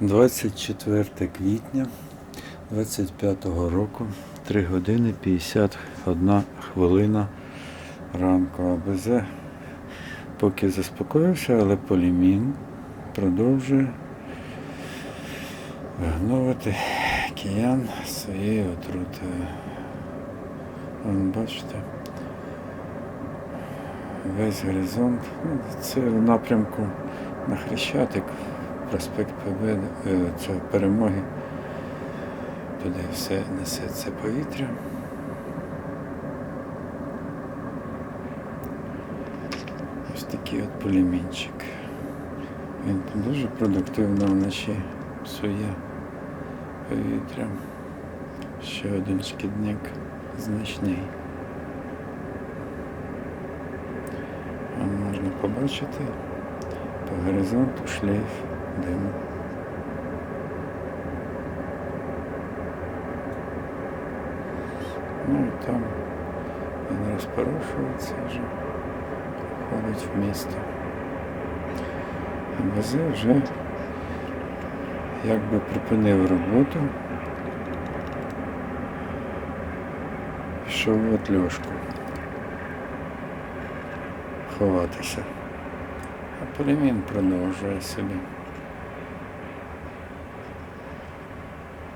24 квітня 25 року, 3 години 51 хвилина ранку. АБЗ поки заспокоївся, але полімін продовжує вигновувати киян своєю отрутою. Бачите, весь горизонт. Ну, Це в напрямку на Хрещатик, проспект Победи, це перемоги. Туди все несеться повітря. Ось такий от полімінчик. Він дуже продуктивно вночі псує повітря. Ще один шкідник значний. Можна побачити по горизонту шлейф диму. Ну і там він розпорошується вже, входить в місто. МВЗ вже якби припинив роботу, пішов в отльошку ховатися. А Полімін продовжує собі.